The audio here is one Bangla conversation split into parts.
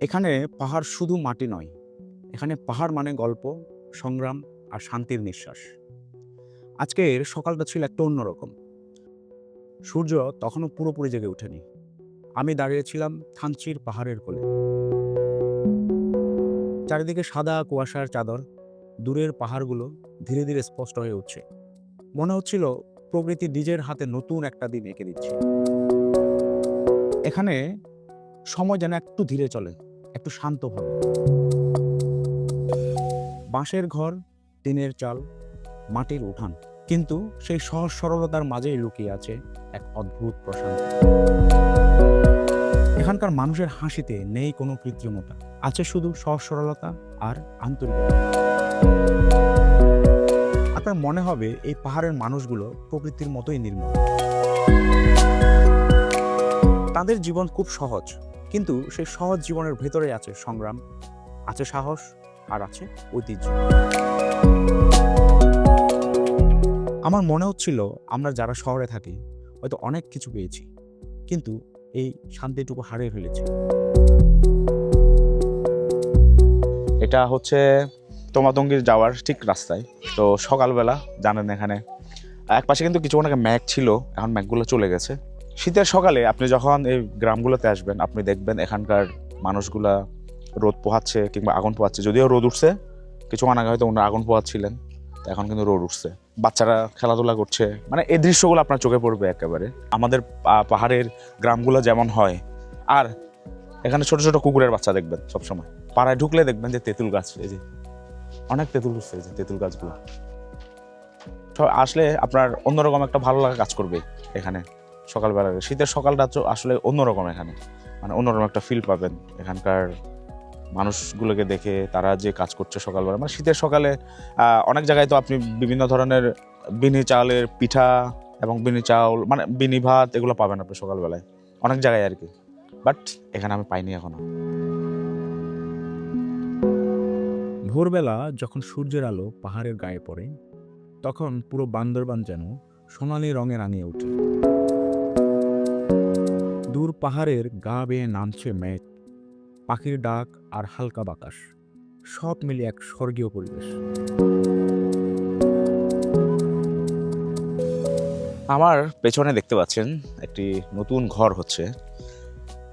এখানে পাহাড় শুধু মাটি নয়, এখানে পাহাড় মানে গল্প, সংগ্রাম আর শান্তির নিঃশ্বাস। আজকের সকালটা ছিল একটা অন্যরকম সূর্য তখনও পুরোপুরি জেগে ওঠেনি। আমি দাঁড়িয়েছিলাম থানচির পাহাড়ের কোলে। চারিদিকে সাদা কুয়াশার চাদর, দূরের পাহাড়গুলো ধীরে ধীরে স্পষ্ট হয়ে উঠছে। মনে হচ্ছিল প্রকৃতি নিজের হাতে নতুন একটা দিন এঁকে দিচ্ছে। এখানে সময় যেন একটু ধীরে চলে, একটু শান্তভাবে বাঁশের ঘর, টিনের চাল, মাটির উঠান, কিন্তু সেই সহজ সরলতার মাঝেই লুকিয়ে আছে এক অদ্ভুত প্রশান্তি। এখানকার মানুষের হাসিতে নেই কোনো কৃত্রিমতা, আছে শুধু সহজ সরলতা আর আন্তরিকতা আপনার মনে হবে এই পাহাড়ের মানুষগুলো প্রকৃতির মতোই নির্মল। তাদের জীবন খুব সহজ, কিন্তু সেই সহজ জীবনের ভেতরে আছে সংগ্রাম, আছে সাহস আর আছে ঐতিহ্য। আমার মনে হচ্ছিল আমরা যারা শহরে থাকি, হয়তো অনেক কিছু পেয়েছি, কিন্তু এই শান্তিটুকু হারিয়ে ফেলেছি। এটা হচ্ছে তোমাতঙ্গির যাওয়ার ঠিক রাস্তায়। তো সকালবেলা জানেন এখানে এক পাশে কিন্তু কিছুক্ষণ আগে ম্যাগ ছিল, এখন ম্যাগগুলো চলে গেছে। শীতের সকালে আপনি যখন এই গ্রামগুলোতে আসবেন, আপনি দেখবেন এখানকার মানুষগুলা রোদ পোহাচ্ছে কিংবা আগুন পোহাচ্ছে। যদিও রোদ উঠছে কিছুক্ষণ আগে হয়তো ওনারা আগুন পোহাচ্ছিলেন এখন কিন্তু রোদ উঠছে। বাচ্চারা খেলাধুলা করছে মানে এই দৃশ্যগুলো আপনার চোখে পড়বে একেবারে। আমাদের পাহাড়ের গ্রামগুলো যেমন হয়, আর এখানে ছোট ছোট কুকুরের বাচ্চা দেখবেন সবসময়। পাড়ায় ঢুকলে দেখবেন যে তেঁতুল গাছ, এই যে অনেক তেঁতুল উঠছে, এই যে তেঁতুল গাছগুলো। আসলে আপনার অন্যরকম একটা ভালো লাগা কাজ করবে এখানে। সকালবেলা শীতের সকালটা আসলে অন্যরকম এখানে। মানে অন্যরকম একটা ফিল পাবেন। এখানকার মানুষগুলোকে দেখে তারা যে কাজ করছে সকালবেলা। মানে শীতের সকালে অনেক জায়গায় তো আপনি বিভিন্ন ধরনের বিনি চাউলের পিঠা এবং বিনি চাউল মানে বিনি ভাত এগুলো পাবেন আপনি সকালবেলায়। অনেক জায়গায় আর কি। বাট এখানে আমি পাইনি এখনও। ভোরবেলা যখন সূর্যের আলো পাহাড়ের গায়ে পড়ে, তখন পুরো বান্দরবান যেন সোনালি রঙে রাঙিয়ে ওঠে। দূর পাহাড়ের গা বেয়ে নামছে মেঘ, পাখির ডাক আর হালকা বাতাস, সব মিলিয়ে এক স্বর্গীয় পরিবেশ। আমার পেছনে দেখতে পাচ্ছেন একটি নতুন ঘর হচ্ছে,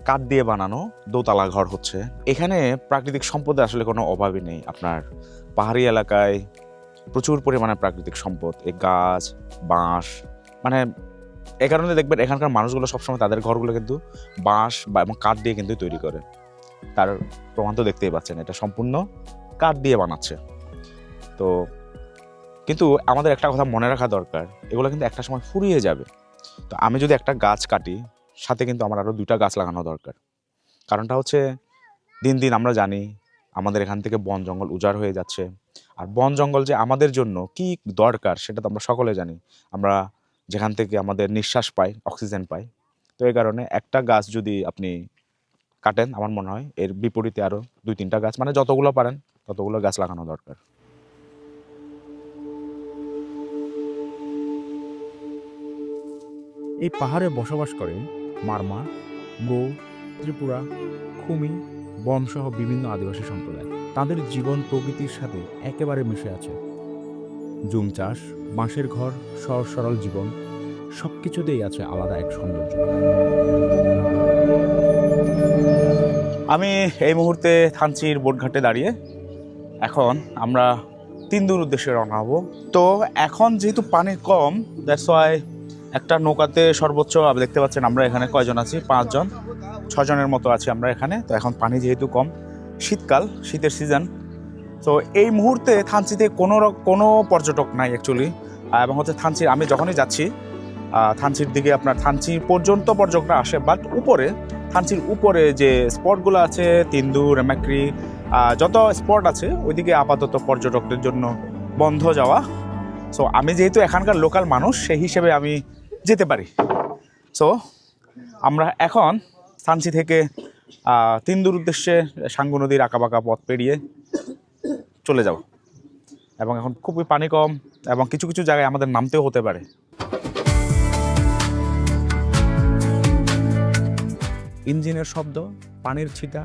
কাঠ দিয়ে বানানো দোতলা ঘর হচ্ছে। এখানে প্রাকৃতিক সম্পদের আসলে কোনো অভাবই নেই। আপনার পাহাড়ি এলাকায় প্রচুর পরিমাণে প্রাকৃতিক সম্পদ এই গাছ, বাঁশ মানে এ কারণে দেখবেন এখানকার মানুষগুলো সবসময় তাদের ঘরগুলো কিন্তু বাঁশ বা এবং কাঠ দিয়ে কিন্তু তৈরি করে। তার প্রমাণ তো দেখতেই পাচ্ছেন, এটা সম্পূর্ণ কাঠ দিয়ে বানাচ্ছে। তো কিন্তু আমাদের একটা কথা মনে রাখা দরকার, এগুলো কিন্তু একটা সময় ফুরিয়ে যাবে। তো আমি যদি একটা গাছ কাটি, সাথে কিন্তু আমার আরও দুইটা গাছ লাগানো দরকার। কারণটা হচ্ছে, দিন দিন আমরা জানি আমাদের এখান থেকে বন জঙ্গল উজাড় হয়ে যাচ্ছে। আর বন জঙ্গল যে আমাদের জন্য কি দরকার, সেটা তো আমরা সকলে জানি। আমরা যেখান থেকে আমাদের নিঃশ্বাস পাই অক্সিজেন পাই তো এই কারণে একটা গাছ যদি আপনি কাটেন, আমার মনে হয় এর বিপরীতে আরও দুই তিনটা গাছ মানে যতগুলো পারেন, ততগুলো গাছ লাগানো দরকার। এই পাহাড়ে বসবাস করে মারমা গো ত্রিপুরা, খুমি, বনসহ বিভিন্ন আদিবাসী সম্প্রদায়। তাদের জীবন প্রকৃতির সাথে একেবারে মিশে আছে। জুম চাষ, বাঁশের ঘর সহজ সরল জীবন সব কিছুতেই আছে আলাদা এক সৌন্দর্য। আমি এই মুহূর্তে থানচির বোটঘাটে দাঁড়িয়ে এখন আমরা তিনদুর উদ্দেশ্যে রওনা হব। তো এখন যেহেতু পানি কম দ্যাটস ওয়াই একটা নৌকাতে সর্বোচ্চ আপনি দেখতে পাচ্ছেন আমরা এখানে কয়জন আছি? পাঁচজন। ছজনের মতো আছি আমরা এখানে। তো এখন পানি যেহেতু কম, শীতকাল, শীতের সিজন তো এই মুহূর্তে থানচিতে কোনো কোনো পর্যটক নাই অ্যাকচুয়ালি এবং হচ্ছে থানচির আমি যখনই যাচ্ছি থানচির দিকে আপনার থানচি পর্যন্ত পর্যটকরা আসে বাট উপরে, থানচির উপরে যে স্পটগুলো আছে তিন্দু রেমাক্রি যত স্পট আছে, ওইদিকে আপাতত পর্যটকদের জন্য বন্ধ যাওয়া। সো আমি যেহেতু এখানকার লোকাল মানুষ, সেই হিসেবে আমি যেতে পারি। সো আমরা এখন থানচি থেকে তিন্দুর উদ্দেশ্যে সাঙ্গু নদীর আঁকাবাঁকা পথ পেরিয়ে চলে যাব এবং এখন খুবই পানি কম এবং কিছু কিছু জায়গায় আমাদের নামতেও হতে পারে। ইঞ্জিনের শব্দ, পানির ছিটা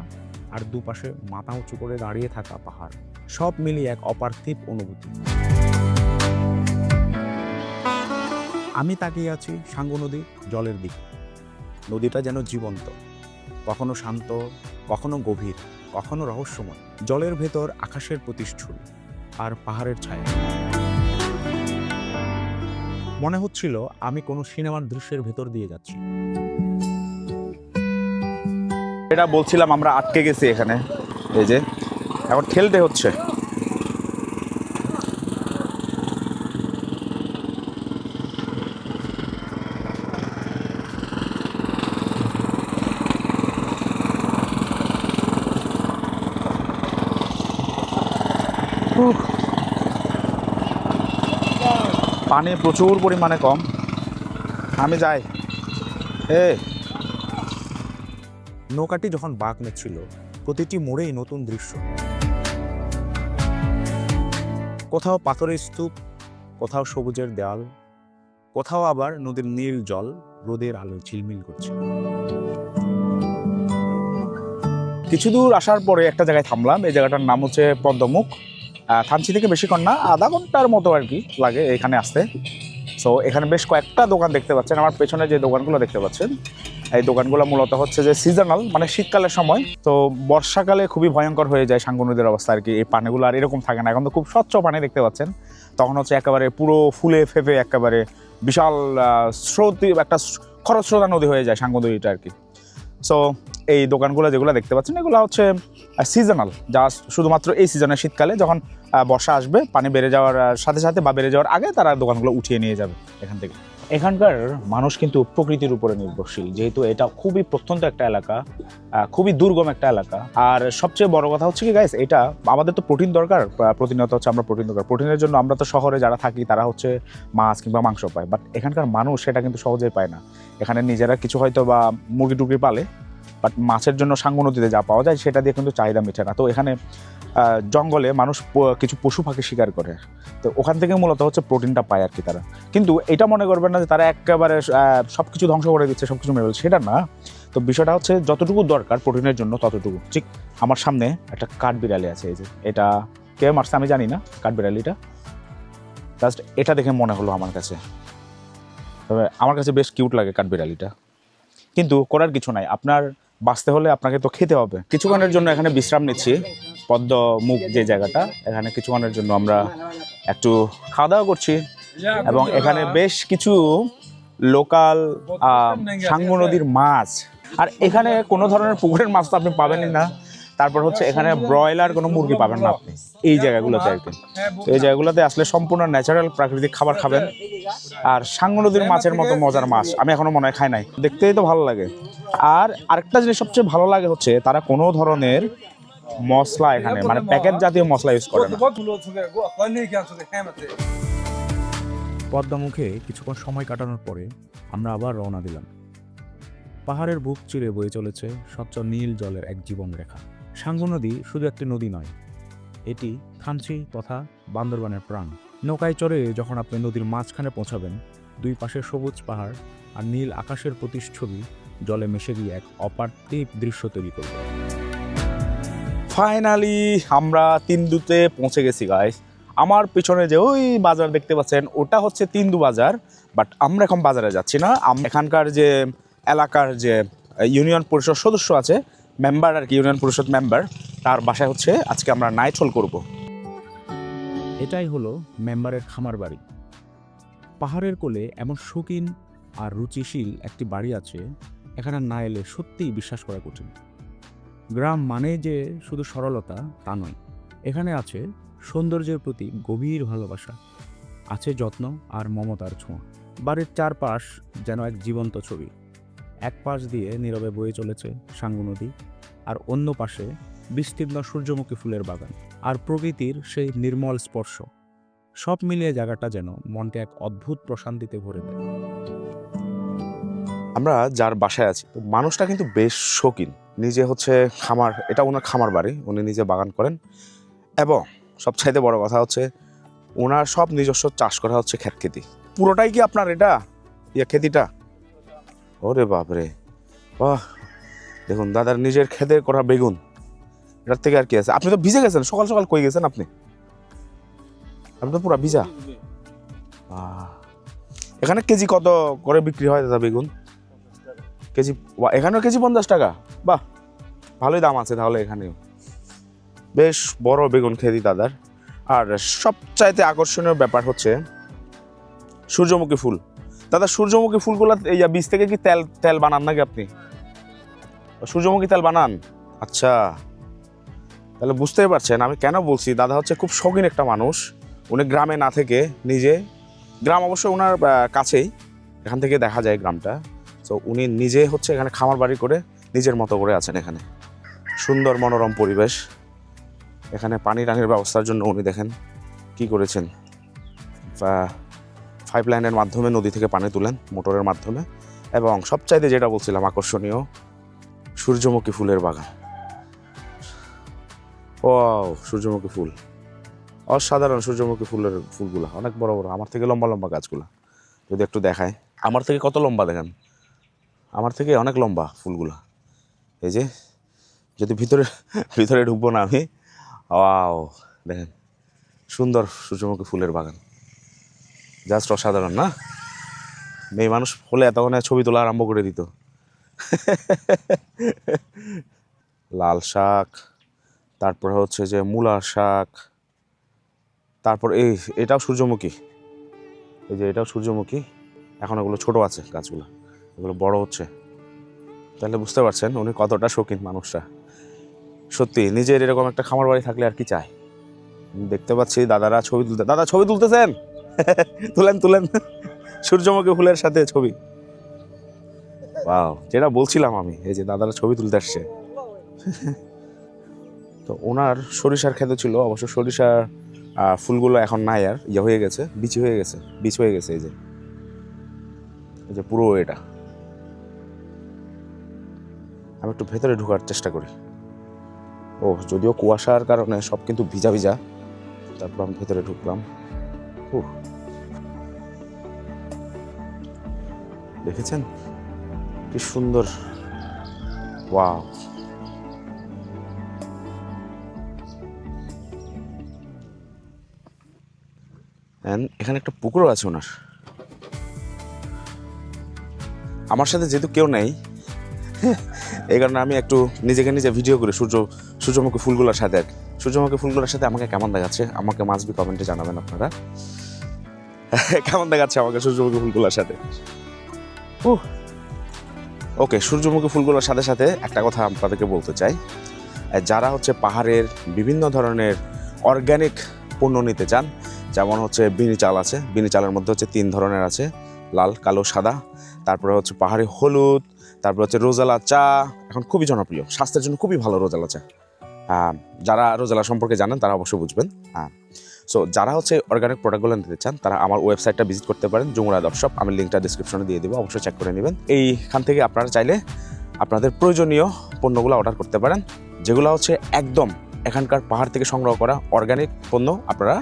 আর দুপাশে মাথা উঁচু করে দাঁড়িয়ে থাকা পাহাড়, সব মিলিয়ে এক অপার্থিব অনুভূতি। আমি তাকিয়ে আছি সাঙ্গু নদী জলের দিকে। নদীটা যেন জীবন্ত, কখনো শান্ত কখনো গভীর, কখনো রহস্যময়। জলের ভেতর আকাশের প্রতিষ্ঠুল আর পাহাড়ের ছায়া। মনে হচ্ছিল আমি কোনো সিনেমার দৃশ্যের ভেতর দিয়ে যাচ্ছি। এটা বলছিলাম আমরা আটকে গেছি এখানে। এই যে, এখন ঠেলতে হচ্ছে। পানি প্রচুর পরিমাণে কম। আমি যাই। এ। নৌকাটি যখন বাঁক নিচ্ছিল প্রতিটি মোড়েই নতুন দৃশ্য। কোথাও পাথরের স্তূপ, কোথাও সবুজের দেওয়াল কোথাও আবার নদীর নীল জল রোদের আলোয় ঝিলমিল করছে। কিছু দূর আসার পরে একটা জায়গায় থামলাম। এই জায়গাটার নাম হচ্ছে পদ্মমুখ। থানচি থেকে বেশিক্ষণ না, আধা ঘণ্টার মতো আর কি লাগে এখানে আসতে। সো এখানে বেশ কয়েকটা দোকান দেখতে পাচ্ছেন। আমার পেছনে যে দোকানগুলো দেখতে পাচ্ছেন, এই দোকানগুলো মূলত হচ্ছে যে সিজনাল মানে শীতকালের সময়। তো বর্ষাকালে খুবই ভয়ঙ্কর হয়ে যায় সাঙ্গু নদীর অবস্থা আর কি। এই পানিগুলো আর এরকম থাকে না। এখন তো খুব স্বচ্ছ পানি দেখতে পাচ্ছেন। তখন হচ্ছে একেবারে পুরো ফুলে ফেপে একেবারে বিশাল স্রোত, একটা খরস্রোতা নদী হয়ে যায় সাঙ্গু নদীটা আর কি। সো এই দোকানগুলো যেগুলো দেখতে পাচ্ছেন, এগুলো হচ্ছে সিজনাল যা শুধুমাত্র এই সিজনে শীতকালে যখন বর্ষা আসবে, পানি বেড়ে যাওয়ার সাথে সাথে বা বেড়ে যাওয়ার আগে তারা দোকানগুলো উঠিয়ে নিয়ে যাবে এখান থেকে। এখানকার মানুষ কিন্তু প্রকৃতির উপরে নির্ভরশীল, যেহেতু এটা খুবই প্রত্যন্ত একটা এলাকা খুবই দুর্গম একটা এলাকা। আর সবচেয়ে বড় কথা হচ্ছে কি গাইস এটা আমাদের তো প্রোটিন দরকার প্রতিনিয়ত হচ্ছে আমরা প্রোটিন দরকার। প্রোটিনের জন্য আমরা তো শহরে যারা থাকি, তারা হচ্ছে মাছ কিংবা মাংস পায়। বাট এখানকার মানুষ সেটা কিন্তু সহজেই পায় না। এখানে নিজেরা কিছু হয়তো বা মুরগি টুরগি পালে বাট মাছের জন্য সাঙ্গু নদীতে যা পাওয়া যায় সেটা দিয়ে কিন্তু চাহিদা মেটে না। তো এখানে জঙ্গলে মানুষ কিছু পশু পাখি শিকার করে। তো ওখান থেকে মূলত হচ্ছে প্রোটিনটা পায় আর কি তারা। কিন্তু এটা মনে করবেন না যে তারা একেবারে সব কিছু ধ্বংস করে দিচ্ছে সব কিছু মেরে সেটা না। তো বিষয়টা হচ্ছে যতটুকু দরকার প্রোটিনের জন্য ততটুকু। ঠিক আমার সামনে একটা কাঠ বিড়ালি আছে, এই যে। এটা কে মারছে আমি জানি না, কাঠ বিড়ালিটা। জাস্ট এটা দেখে মনে হলো আমার কাছে। তবে আমার কাছে বেশ কিউট লাগে কাঠ বিড়ালিটা। কিন্তু করার কিছু নাই। আপনার বাঁচতে হলে আপনাকে তো খেতে হবে। কিছুক্ষণের জন্য এখানে বিশ্রাম নিচ্ছি। পদ্ম মুখ যে জায়গাটা, এখানে কিছুক্ষণের জন্য আমরা একটু খাওয়া দাওয়া করছি। এবং এখানে বেশ কিছু লোকাল সাঙ্গু নদীর মাছ। আর এখানে কোনো ধরনের পুকুরের মাছ তো আপনি পাবেনই না। তারপর হচ্ছে এখানে ব্রয়লার কোনো মুরগি পাবেন না আপনি, এই জায়গাগুলোতে আর কি। তো এই জায়গাগুলোতে আসলে সম্পূর্ণ ন্যাচারাল প্রাকৃতিক খাবার খাবেন। আর সাঙ্গু নদীর মাছের মতো মজার মাছ, আমি এখনও মনে হয় খাই নাই। দেখতেই তো ভালো লাগে। আর আরেকটা জিনিস সবচেয়ে ভালো লাগে হচ্ছে, তারা কোনো ধরনের মশলা এখানে মানে প্যাকেট জাতীয় মশলা ইউজ করে না। পদ্মামুখে কিছুক্ষণ সময় কাটানোর পরে আমরা আবার রওনা দিলাম। পাহাড়ের বুক চিরে বয়ে চলেছে স্বচ্ছ নীল জলের এক জীবন রেখা। সাঙ্গু নদী শুধু একটি নদী নয়, এটি থানচি তথা বান্দরবানের প্রাণ। নৌকায় চড়ে যখন আপনি নদীর মাঝখানে পৌঁছাবেন, দুই পাশে সবুজ পাহাড় আর নীল আকাশের প্রতিচ্ছবি জলে মিশে গিয়ে এক অপার্থিব দৃশ্য তৈরি করবে। ফাইনালি আমরা তিনদুতে পৌঁছে গেছি গাইস আমার পিছনে যে ওই বাজার দেখতে পাচ্ছেন ওটা হচ্ছে তিনদু বাজার বাট আমরা এখন বাজারে যাচ্ছি না। এখানকার যে এলাকার যে ইউনিয়ন পরিষদ সদস্য আছে মেম্বার আর কি ইউনিয়ন পরিষদ মেম্বার তার বাসায় হচ্ছে আজকে আমরা নাইট হোল করব। এটাই হলো মেম্বারের খামার বাড়ি। পাহাড়ের কোলে এমন শৌখিন আর রুচিশীল একটি বাড়ি আছে এখানে না এলে সত্যিই বিশ্বাস করা কঠিন। গ্রাম মানে যে শুধু সরলতা, তা নয়। এখানে আছে সৌন্দর্যের প্রতি গভীর ভালোবাসা। আছে যত্ন আর মমতার ছোঁয়া। বাড়ির চারপাশ যেন এক জীবন্ত ছবি। এক পাশ দিয়ে নীরবে বয়ে চলেছে সাঙ্গু নদী আর অন্য পাশে বিস্তীর্ণ সূর্যমুখী ফুলের বাগান আর প্রকৃতির সেই নির্মল স্পর্শ। সব মিলিয়ে জায়গাটা যেন মনকে এক অদ্ভুত প্রশান্তিতে ভরে দেয়। আমরা যার বাসায় আছি, তো মানুষটা কিন্তু বেশ শৌখিন। নিজে হচ্ছে খামার, এটা ওনার খামার বাড়ি, উনি নিজে বাগান করেন। এবং সবচাইতে বড় কথা হচ্ছে ওনার সব নিজস্ব চাষ করা হচ্ছে ক্ষেত খেতি। পুরোটাই কি আপনার এটা? ইয়ে খেতিটা? ওরে বাপরে। বাহ! দেখুন, দাদার নিজের খেতে করা বেগুন। এটার থেকে আর কি আছে? আপনি তো ভিজে গেছেন, সকাল সকাল কই গেছেন আপনি? আপনি তো পুরো ভিজা। এখানে কেজি কত করে বিক্রি হয় দাদা বেগুন? কেজি এখানেও কেজি পঞ্চাশ টাকা। বাহ, ভালোই দাম আছে তাহলে এখানেও। বেশ বড় বেগুন খেতি দাদার। আর সবচাইতে আকর্ষণীয় ব্যাপার হচ্ছে সূর্যমুখী ফুল। দাদা, সূর্যমুখী ফুলগুলো, এই বীজ থেকে কি তেল তেল বানান নাকি আপনি? সূর্যমুখী তেল বানান? আচ্ছা তাহলে বুঝতেই পারছেন, আমি কেন বলছি, দাদা হচ্ছে খুব শৌখিন একটা মানুষ। উনি গ্রামে না থেকে নিজে, গ্রাম অবশ্য ওনার কাছেই, এখান থেকে দেখা যায় গ্রামটা। তো উনি নিজে হচ্ছে এখানে খামার বাড়ি করে নিজের মতো করে আছেন এখানে। সুন্দর মনোরম পরিবেশ। এখানে পানি টানির ব্যবস্থার জন্য উনি দেখেন কি করেছেন। পাইপ লাইনের মাধ্যমে নদী থেকে পানি তুলেন, মোটরের মাধ্যমে। এবং সবচাইতে যেটা বলছিলাম আকর্ষণীয়, সূর্যমুখী ফুলের বাগান। ও সূর্যমুখী ফুল। অসাধারণ সূর্যমুখী ফুলের ফুলগুলো। অনেক বড় বড়, আমার থেকে লম্বা লম্বা গাছগুলো। যদি একটু দেখায়। আমার থেকে কত লম্বা দেখেন? আমার থেকে অনেক লম্বা ফুলগুলো। এই যে, যদি ভিতরে ভিতরে ঢুকবো না আমি, ওয়াও, দেখেন, সুন্দর সূর্যমুখী ফুলের বাগান। জাস্ট অসাধারণ, না? মেয়ে মানুষ হলে এতক্ষণে ছবি তোলা আরম্ভ করে দিত। লাল শাক, তারপরে হচ্ছে যে মূলার শাক, তারপর এই, এটাও সূর্যমুখী। এই যে এটাও সূর্যমুখী, এখন এগুলো ছোট আছে গাছগুলো। এগুলো বড় হচ্ছে। তাহলে বুঝতে পারছেন উনি কতটা শৌখিন মানুষটা সত্যি, নিজের এরকম একটা খামার বাড়ি থাকলে আর কি চায়? দেখতে পাচ্ছি দাদারা ছবি তুলতে, দাদা ছবি তুলতেছেন? তুলেন তুলেন। সূর্যমুখী ফুলের সাথে ছবি। ওয়াও যেটা বলছিলাম আমি, এই যে দাদারা ছবি তুলতে আসছে। তো ওনার সরিষার খেতে ছিল, অবশ্য সরিষার ফুলগুলো এখন নাই আর ইয়ে হয়ে গেছে বিচি হয়ে গেছে বিচ হয়ে গেছে এই যে। এই যে পুরো এটা। আমি একটু ভেতরে ঢোকার চেষ্টা করি। ও, যদিও কুয়াশার কারণে সব কিন্তু ভিজা ভিজা, তারপর আমি ভেতরে ঢুকলাম। উহ। দেখেছেন? কি সুন্দর। And এখানে একটা পুকুরও আছে ওনার। আমার সাথে যেহেতু কেউ নেই এই কারণে আমি একটু নিজেকে নিজে ভিডিও করি, সূর্য, সূর্যমুখী ফুলগুলোর সাথে। আর সূর্যমুখী ফুলগুলোর সাথে আমাকে কেমন দেখাচ্ছে? আমাকে মাসবি কমেন্টে জানাবেন আপনারা। কেমন দেখাচ্ছে আমাকে সূর্যমুখী ফুলগুলোর সাথে? ওকে সূর্যমুখী ফুলগুলোর সাথে সাথে একটা কথা আপনাদেরকে বলতে চাই। যারা হচ্ছে পাহাড়ের বিভিন্ন ধরনের অর্গানিক পণ্য নিতে চান, যেমন হচ্ছে বিনি চাল আছে, বিনি চালের মধ্যে হচ্ছে তিন ধরনের আছে, লাল, কালো, সাদা। তারপরে হচ্ছে পাহাড়ি হলুদ তারপরে হচ্ছে রোজালা চা, এখন খুবই জনপ্রিয়, স্বাস্থ্যের জন্য খুবই ভালো রোজালা চা। যারা রোজালা সম্পর্কে জানেন, তারা অবশ্যই বুঝবেন। হ্যাঁ সো যারা হচ্ছে অর্গানিক প্রোডাক্টগুলো নিতে চান, তারা আমার ওয়েবসাইটটা ভিজিট করতে পারেন জুমরা দর্শক আমি লিঙ্কটা ডিসক্রিপশনে দিয়ে দেবো, অবশ্যই চেক করে নেবেন। এইখান থেকে আপনারা চাইলে আপনাদের প্রয়োজনীয় পণ্যগুলো অর্ডার করতে পারেন, যেগুলো হচ্ছে একদম এখানকার পাহাড় থেকে সংগ্রহ করা অর্গানিক পণ্য আপনারা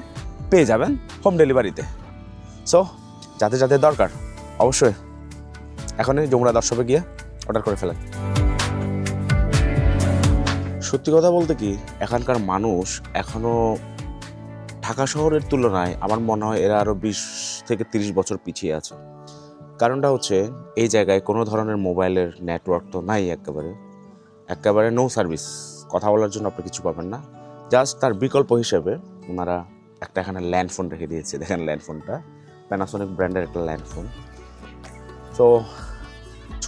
পেয়ে যাবেন হোম ডেলিভারিতে সো যাতে যাতে দরকার, অবশ্যই এখনই যমুনা দর্শকে গিয়ে অর্ডার করে ফেলেন। সত্যি কথা বলতে কি, এখানকার মানুষ এখনও ঢাকা শহরের তুলনায় আমার মনে হয় এরা আরও বিশ থেকে তিরিশ বছর পিছিয়ে আছে। কারণটা হচ্ছে, এই জায়গায় কোনো ধরনের মোবাইলের নেটওয়ার্ক তো নাই একেবারে। একেবারে নো সার্ভিস কথা বলার জন্য আপনি কিছু পাবেন না। জাস্ট তার বিকল্প হিসেবে ওনারা একটা এখানে ল্যান্ডফোন রেখে দিয়েছে। দেখেন ল্যান্ডফোনটা। প্যানাসোনিক ব্র্যান্ডের একটা ল্যান্ডফোন। তো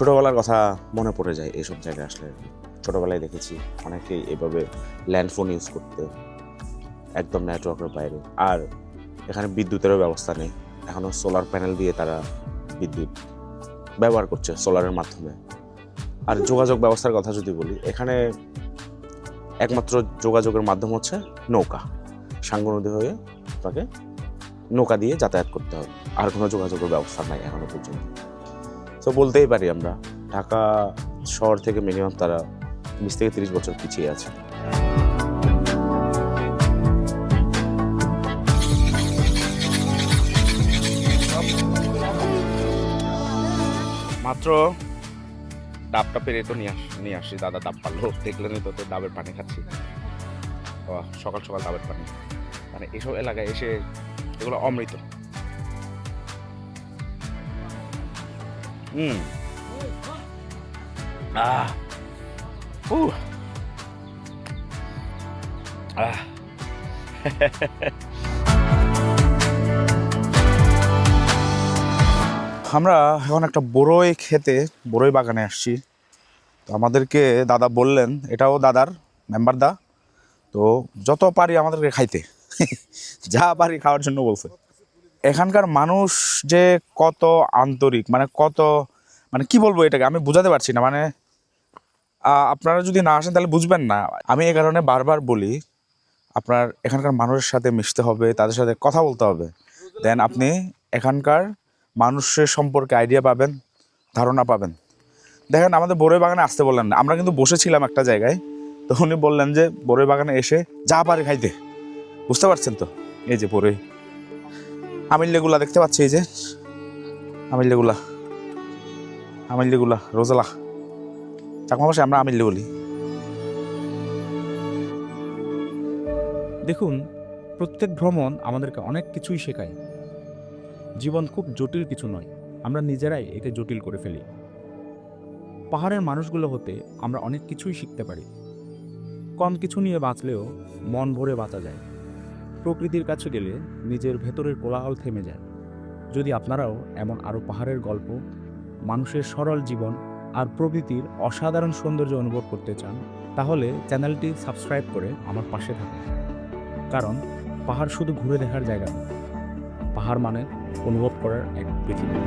ছোটোবেলার কথা মনে পড়ে যায় এইসব জায়গায় আসলে। ছোটোবেলায় দেখেছি অনেকেই এভাবে ল্যান্ডফোন ইউজ করতে, একদম নেটওয়ার্কের বাইরে। আর এখানে বিদ্যুতেরও ব্যবস্থা নেই। এখনও সোলার প্যানেল দিয়ে তারা বিদ্যুৎ ব্যবহার করছে সোলারের মাধ্যমে। আর যোগাযোগ ব্যবস্থার কথা যদি বলি, এখানে একমাত্র যোগাযোগের মাধ্যম হচ্ছে নৌকা। সাঙ্গু নদী হয়ে তাকে নৌকা দিয়ে যাতায়াত করতে হবে। আর কোনো যোগাযোগের ব্যবস্থা নাই এখনও পর্যন্ত। তো বলতেই পারি আমরা, ঢাকা শহর থেকে মিনিমাম তারা বিশ থেকে তিরিশ বছর পিছিয়ে আছে। মাত্র ডাবটা পেরে তো নিয়ে আস, নিয়ে আসি, দাদা ডাব পারল। দেখলেনই তো তো ডাবের পানি খাচ্ছি। সকাল সকাল ডাবের পানি। মানে এসব এলাকায় এসে এগুলো অমৃত। হুম আহ উহ আহ আমরা এখন একটা বড়ই খেতে বড়ই বাগানে আসছি। তো আমাদেরকে দাদা বললেন, এটাও দাদার মেম্বার দা, তো যত পারি আমাদেরকে খাইতে। যা পারি খাওয়ার জন্য বলছে। এখানকার মানুষ যে কত আন্তরিক মানে কত মানে কি বলব এটাকে? আমি বোঝাতে পারছি না মানে আপনারা যদি না আসেন তাহলে বুঝবেন না। আমি এই কারণে বারবার বলি, আপনার এখানকার মানুষের সাথে মিশতে হবে, তাদের সাথে কথা বলতে হবে। দেন আপনি এখানকার মানুষের সম্পর্কে আইডিয়া পাবেন, ধারণা পাবেন। দেখেন, আমাদের বড়ই বাগানে আসতে বললেন না। আমরা কিন্তু বসেছিলাম একটা জায়গায়, তো উনি বললেন যে, বড়ই বাগানে এসে যা পারে খাইতে। বুঝতে পারছেন তো? এই যে বড়ই আমিল্লেগুলা দেখতে পাচ্ছি এই যে। আমিল্লেগুলা আমিল্লেগুলা রোজালা। চাকমা ভাষায় আমরা আমিল্লে বলি। দেখুন, প্রত্যেক ভ্রমণ আমাদেরকে অনেক কিছুই শেখায়। জীবন খুব জটিল কিছু নয়, আমরা নিজেরাই একে জটিল করে ফেলি। পাহাড়ের মানুষগুলো হতে আমরা অনেক কিছুই শিখতে পারি। কম কিছু নিয়ে বাঁচলেও মন ভরে বাঁচা যায়। প্রকৃতির কাছে গেলে নিজের ভেতরের কোলাহল থেমে যায়। যদি আপনারাও এমন আরও পাহাড়ের গল্প, মানুষের সরল জীবন আর প্রকৃতির অসাধারণ সৌন্দর্য অনুভব করতে চান, তাহলে চ্যানেলটি সাবস্ক্রাইব করে আমার পাশে থাকুন। কারণ পাহাড় শুধু ঘুরে দেখার জায়গা নয় পাহাড় মানে অনুভব করার এক পৃথিবী।